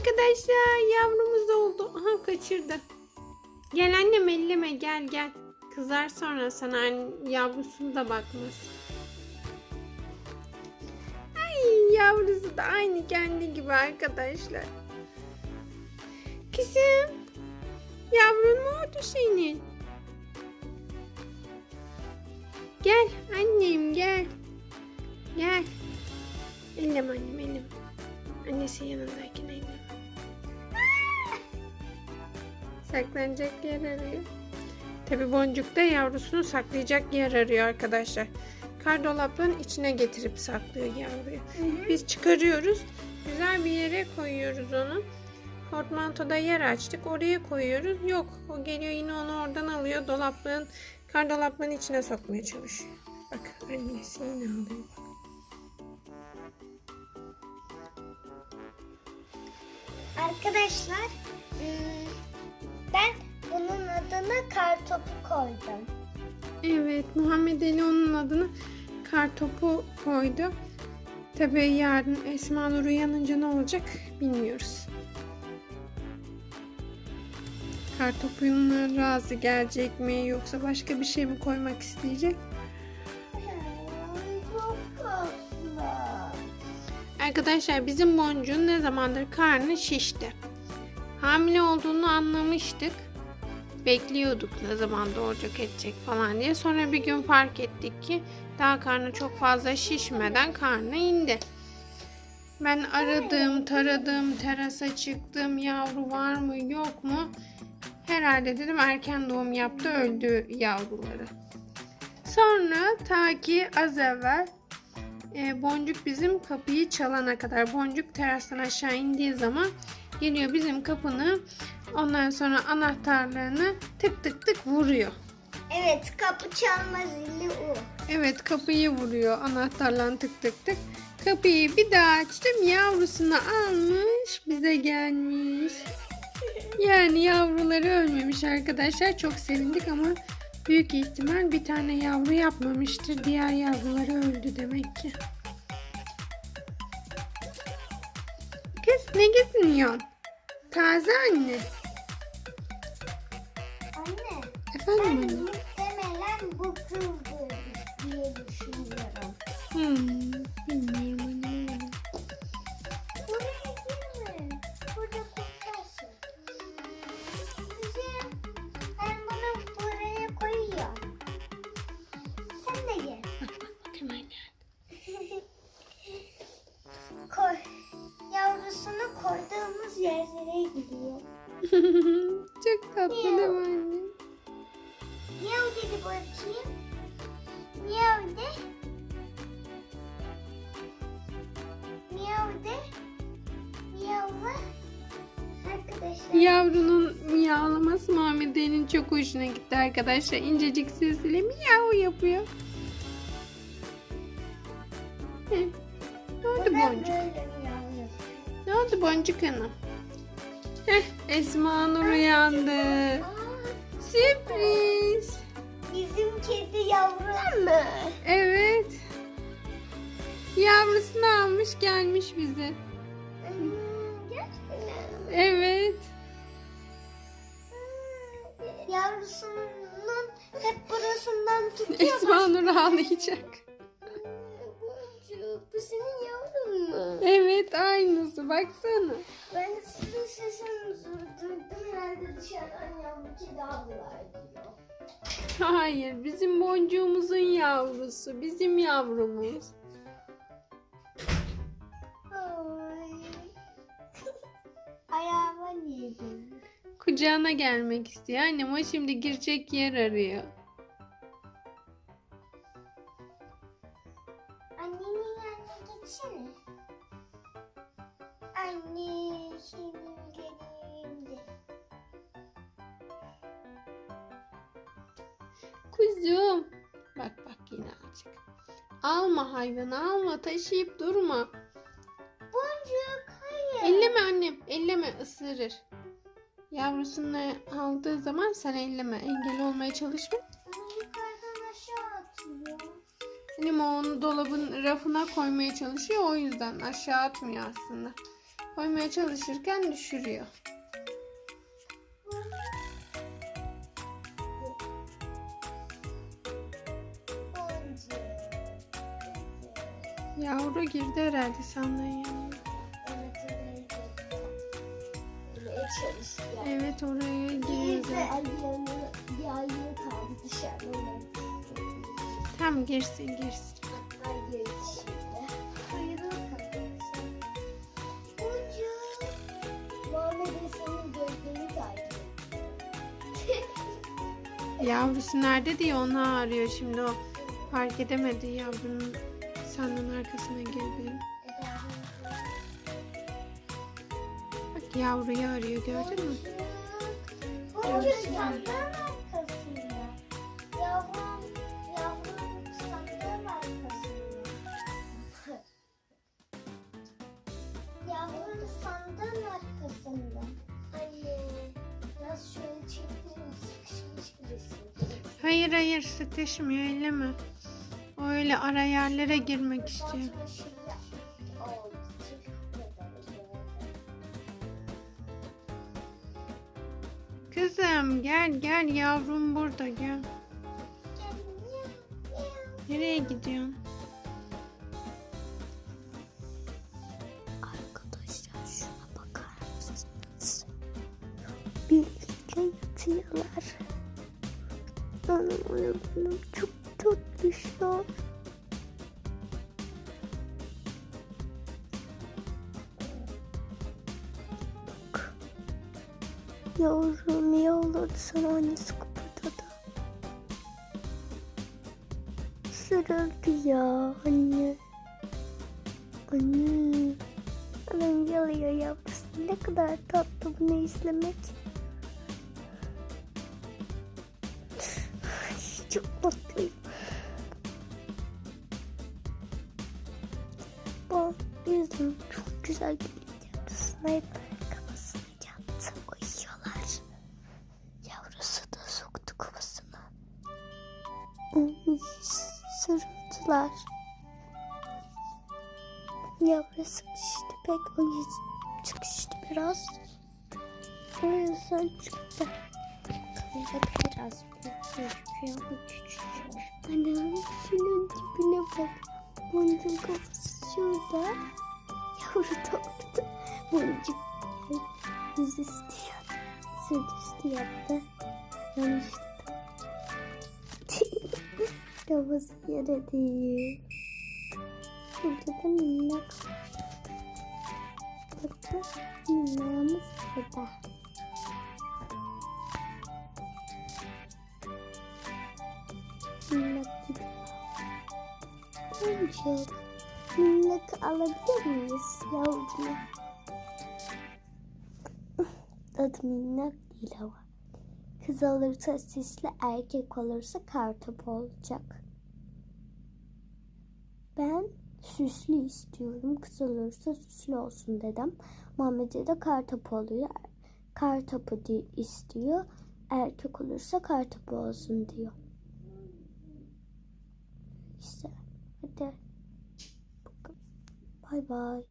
Arkadaşlar yavrumuz oldu. Aha kaçırdı. Gel annem elleme gel gel. Kızar sonra sana an- yavrusunu da bakmaz. Ay yavrusu da aynı kendi gibi arkadaşlar. Kızım. Yavrun mu oldu senin? Gel annem gel. Gel. Ellem annem ellem. Annesi yanındayken Saklanacak yer arıyor. Tabi boncuk da yavrusunu saklayacak yer arıyor arkadaşlar. Kardolapın içine getirip saklıyor yavruyu. Biz çıkarıyoruz. Güzel bir yere koyuyoruz onu. Portmantoda yer açtık. Oraya koyuyoruz. Yok. O geliyor yine onu oradan alıyor. Dolapların, kardolapların içine sokmaya çalışıyor. Bak annesi yine alıyor. Arkadaşlar hmm, ben bunun adına kartopu koydum. Evet, Muhammed Ali onun adını kartopu koydu. Tabii yarın Esma Nur uyanınca ne olacak bilmiyoruz. Kartopuna razı gelecek mi yoksa başka bir şey mi koymak isteyecek? Arkadaşlar bizim boncuğun ne zamandır karnı şişti. Hamile olduğunu anlamıştık. Bekliyorduk ne zaman doğacak edecek falan diye. Sonra bir gün fark ettik ki daha karnı çok fazla şişmeden karnı indi. Ben aradım, taradım, terasa çıktım. Yavru var mı, yok mu? Herhalde dedim erken doğum yaptı, öldü yavruları. Sonra ta ki az evvel e, Boncuk bizim kapıyı çalana kadar Boncuk terastan aşağı indiği zaman geliyor bizim kapını ondan sonra anahtarlarını tık tık tık vuruyor. Evet kapı çalma zili o. Evet kapıyı vuruyor anahtarla tık tık tık. Kapıyı bir daha açtım yavrusunu almış bize gelmiş. Yani yavruları ölmemiş arkadaşlar çok sevindik ama büyük ihtimal bir tane yavru yapmamıştır. Diğer yavruları öldü demek ki. Kız ne geziniyorsun? Taze anne. Anne Efendim ben anne? muhtemelen bu kızdır diye düşünüyorum. Hmm, gidiyor. Çok tatlı değil mi anne? Miyav dedi bakayım. Miyav de. Miyav de. Miyavla. Arkadaşlar. Yavrunun miyavlaması Muhammed çok hoşuna gitti arkadaşlar. İncecik sesiyle miyav yapıyor. Ne oldu boncuk? Ne oldu boncuk hanım? Heh, Esma Nur uyandı. Sürpriz. bizim kedi yavru mı? Evet. Yavrusunu almış gelmiş bize. Gerçekten. Evet. Yavrusunun hep burasından tutuyor. Esma Nur ağlayacak. Boncuk bu senin yavrun mu? Evet aynısı baksana. Ben de sizin sesinizi duydum. Herhalde dışarıdan yavru kedi aldılar diyor. Hayır bizim boncuğumuzun yavrusu. Bizim yavrumuz. Ay. Ayağıma niye geldi? Kucağına gelmek istiyor. Annem o şimdi girecek yer arıyor. Annenin yanına gitsene. Anne şimdi geleyim Kuzum. Bak bak yine alacak. Alma hayvanı alma taşıyıp durma. Boncuk hayır. Elleme annem elleme ısırır. Yavrusunu aldığı zaman sen elleme. Engel olmaya çalışma. Onu yukarıdan aşağı atıyor. Annem o onu dolabın rafına koymaya çalışıyor. O yüzden aşağı atmıyor aslında. Koymaya çalışırken düşürüyor. Yavru girdi herhalde sandığın yanına. Evet oraya girdi. Tam girsin girsin. Yavrusu nerede diye onu arıyor şimdi o. Fark edemedi yavrunun sandığın arkasına girdiğini. Bak yavruyu arıyor gördün mü? Boncuk sandığın arkasında. Yavrum, yavrum sandığın arkasında. Yavrum sandığın arkasında. Anne, biraz şöyle çektirir birisi. Hayır hayır sıkışmıyor elleme. Öyle ara yerlere girmek istiyor. Kızım gel gel yavrum burada gel. Nereye gidiyorsun? Arkadaşlar bakar mısınız? Birlikte yatıyorlar. Anam anam çok tatlışlar. Bak. Yavrum yavladı sana annesi kıpırdadı. Sırıldı ya anne. Anne. Anam yalıyor yavrusu. Ne kadar tatlı bunu izlemek. Çok mutluyum. Güzel geliyor yavrusuna. Hep kafasına yattı. Uyuyorlar. Yavrusu da soktu kafasına. Ay, Sırıldılar. Yavrusu işte pek uyuz çıkıştı biraz. O yüzden çıktı. Kamera biraz gözüküyor bu küçük. Anam şunun dibine bak. Boncuk kafası şurada. Orada. Boncuk yüz istiyor. Sırt üstü yaptı. Yanlışlıkla. Kafası yere değil. Burada da minnak var. Minnağımız burada. Minnak gidiyor. Boncuk. Minnak alabilir miyiz yavrucuğum? Adı minnak değil ama. Kız olursa sisli, erkek olursa kartopu olacak. Ben süslü istiyorum. Kız olursa süslü olsun dedim. Muhammed'e de kartopu oluyor. Kartopu istiyor. Erkek olursa kartopu olsun diyor. İşte hadi. バイバイ。